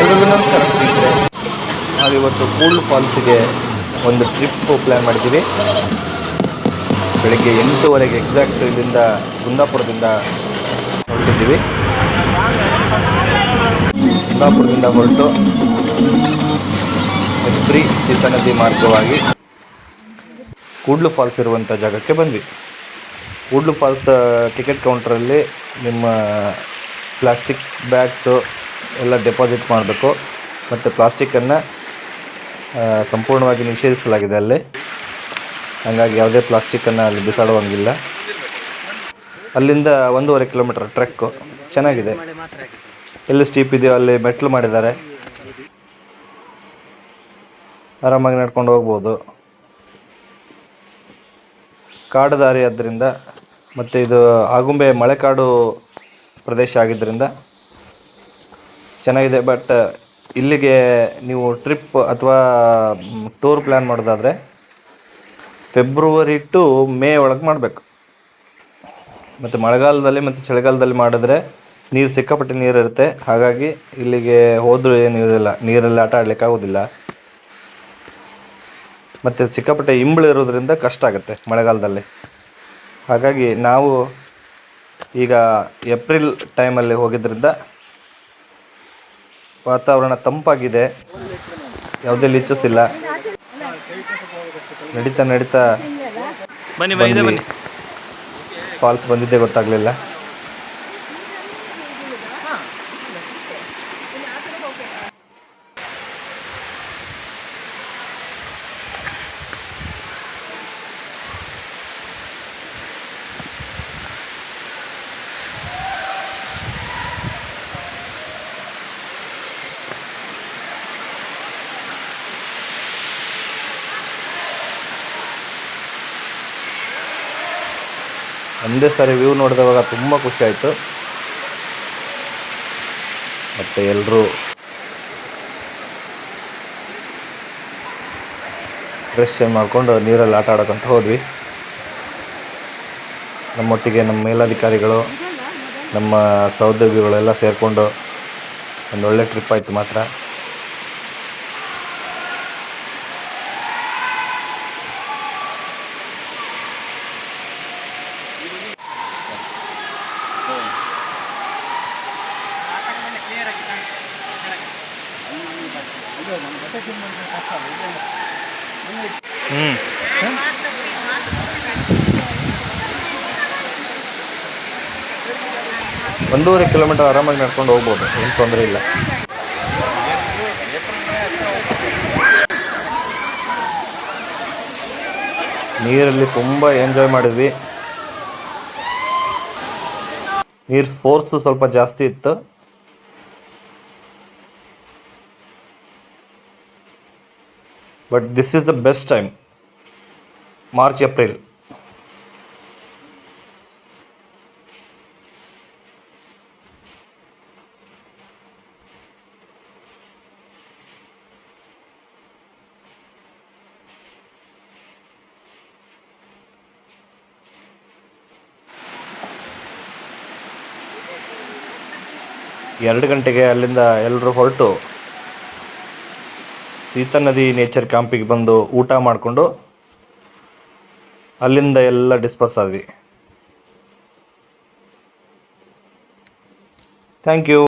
ಎಲ್ರಿಗೂ ನಮಸ್ಕಾರ. ನಾವಿವತ್ತು ಕೂಲ್ ಫಾಲ್ಸಿಗೆ ಒಂದು ಟ್ರಿಪ್ ಪ್ಲ್ಯಾನ್ ಮಾಡಿದ್ದೀವಿ. ಬೆಳಗ್ಗೆ ಎಂಟೂವರೆಗೆ ಎಕ್ಸಾಕ್ಟ್ ಇಲ್ಲಿಂದ ಕುಂದಾಪುರದಿಂದ ಹೊರಟಿದ್ದೀವಿ. ಕುಂದಾಪುರದಿಂದ ಹೊರಟು ಹೆಬ್ರಿ ಸೀತಾನದಿ ಮಾರ್ಗವಾಗಿ ಕೂಡ್ಲು ಫಾಲ್ಸ್ ಇರುವಂಥ ಜಾಗಕ್ಕೆ ಬಂದ್ವಿ. ಕೂಡ್ಲು ಫಾಲ್ಸ್ ಟಿಕೆಟ್ ಕೌಂಟ್ರಲ್ಲಿ ನಿಮ್ಮ ಪ್ಲಾಸ್ಟಿಕ್ ಬ್ಯಾಗ್ಸು ಎಲ್ಲ ಡೆಪಾಸಿಟ್ ಮಾಡಬೇಕು ಮತ್ತು ಪ್ಲಾಸ್ಟಿಕ್ಕನ್ನು ಸಂಪೂರ್ಣವಾಗಿ ನಿಷೇಧಿಸಲಾಗಿದೆ ಅಲ್ಲಿ. ಹಾಗಾಗಿ ಯಾವುದೇ ಪ್ಲಾಸ್ಟಿಕ್ಕನ್ನು ಅಲ್ಲಿ ಬಿಸಾಡುವಂಗಿಲ್ಲ. ಅಲ್ಲಿಂದ ಒಂದೂವರೆ ಕಿಲೋಮೀಟರ್ ಟ್ರೆಕ್ಕು. ಚೆನ್ನಾಗಿದೆ. ಎಲ್ಲಿ ಸ್ಟೀಪ್ ಇದೆಯೋ ಅಲ್ಲಿ ಮೆಟ್ಲು ಮಾಡಿದ್ದಾರೆ. ಆರಾಮಾಗಿ ನಡ್ಕೊಂಡು ಹೋಗ್ಬೋದು. ಕಾಡು ದಾರಿ ಆದ್ದರಿಂದ ಮತ್ತು ಇದು ಆಗುಂಬೆ ಮಳೆಕಾಡು ಪ್ರದೇಶ ಆಗಿದ್ದರಿಂದ ಚೆನ್ನಾಗಿದೆ ಬಟ್ ಇಲ್ಲಿಗೆ ನೀವು ಟ್ರಿಪ್ ಅಥವಾ ಟೂರ್ ಪ್ಲ್ಯಾನ್ ಮಾಡೋದಾದರೆ ಫೆಬ್ರವರಿ ಟು ಮೇ ಒಳಗೆ ಮಾಡಬೇಕು. ಮತ್ತು ಮಳೆಗಾಲದಲ್ಲಿ ಮತ್ತು ಚಳಿಗಾಲದಲ್ಲಿ ಮಾಡಿದ್ರೆ ನೀರು ಸಿಕ್ಕಾಪಟ್ಟೆ ನೀರು ಇರುತ್ತೆ. ಹಾಗಾಗಿ ಇಲ್ಲಿಗೆ ಹೋದರೂ ಏನು ಇರೋದಿಲ್ಲ, ನೀರಲ್ಲಿ ಆಟ ಆಡ್ಲಿಕ್ಕೆ ಆಗೋದಿಲ್ಲ. ಮತ್ತು ಸಿಕ್ಕಾಪಟ್ಟೆ ಇಂಬಳು ಇರೋದ್ರಿಂದ ಕಷ್ಟ ಆಗುತ್ತೆ ಮಳೆಗಾಲದಲ್ಲಿ. ಹಾಗಾಗಿ ನಾವು ಈಗ ಏಪ್ರಿಲ್ ಟೈಮಲ್ಲಿ ಹೋಗಿದ್ದರಿಂದ ವಾತಾವರಣ ತಂಪಾಗಿದೆ. ಯಾವುದೇ ಲಿಚಸ್ ಇಲ್ಲ. ನಡೀತಾ ನಡೀತಾ ಬನ್ನಿ ಬನ್ನಿ ಬನ್ನಿ. ಫಾಲ್ಸ್ ಬಂದಿದ್ದೆ ಗೊತ್ತಾಗಲಿಲ್ಲ. ಒಂದೇ ಸಾರಿ ವ್ಯೂ ನೋಡಿದವಾಗ ತುಂಬ ಖುಷಿ ಆಯಿತು. ಮತ್ತು ಎಲ್ಲರೂ ಡ್ರೆಸ್ ಚೇಂಜ್ ಮಾಡಿಕೊಂಡು ನೀರಲ್ಲಿ ಆಟ ಆಡೋಕ್ಕಂತ ಹೋದ್ವಿ. ನಮ್ಮೊಟ್ಟಿಗೆ ನಮ್ಮ ಮೇಲಧಿಕಾರಿಗಳು, ನಮ್ಮ ಸಹೋದ್ಯೋಗಿಗಳೆಲ್ಲ ಸೇರಿಕೊಂಡು ಒಂದು ಒಳ್ಳೆ ಟ್ರಿಪ್ ಆಯಿತು ಮಾತ್ರ. ಒಂದೂವರೆ ಕಿಲೋಮೀಟರ್ ಆರಾಮಾಗಿ ನಡ್ಕೊಂಡು ಹೋಗ್ಬೋದು, ಏನು ತೊಂದರೆ ಇಲ್ಲ. ನೀರಲ್ಲಿ ತುಂಬ ಎಂಜಾಯ್ ಮಾಡಿದ್ವಿ. ನೀರು ಫೋರ್ಸು ಸ್ವಲ್ಪ ಜಾಸ್ತಿ ಇತ್ತು. But this is the best time March April ಎರಡು ಗಂಟೆಗೆ ಅಲ್ಲಿಂದ ಎಲ್ಲರೂ ಹೊರಟು. ಸೀತಾ ನದಿ ನೇಚರ್ ಕ್ಯಾಂಪಿಗೆ ಬಂದು ಊಟ ಮಾಡಿಕೊಂಡು ಅಲ್ಲಿಂದ ಎಲ್ಲ ಡಿಸ್ಪರ್ಸ್ ಆದ್ವಿ. Thank you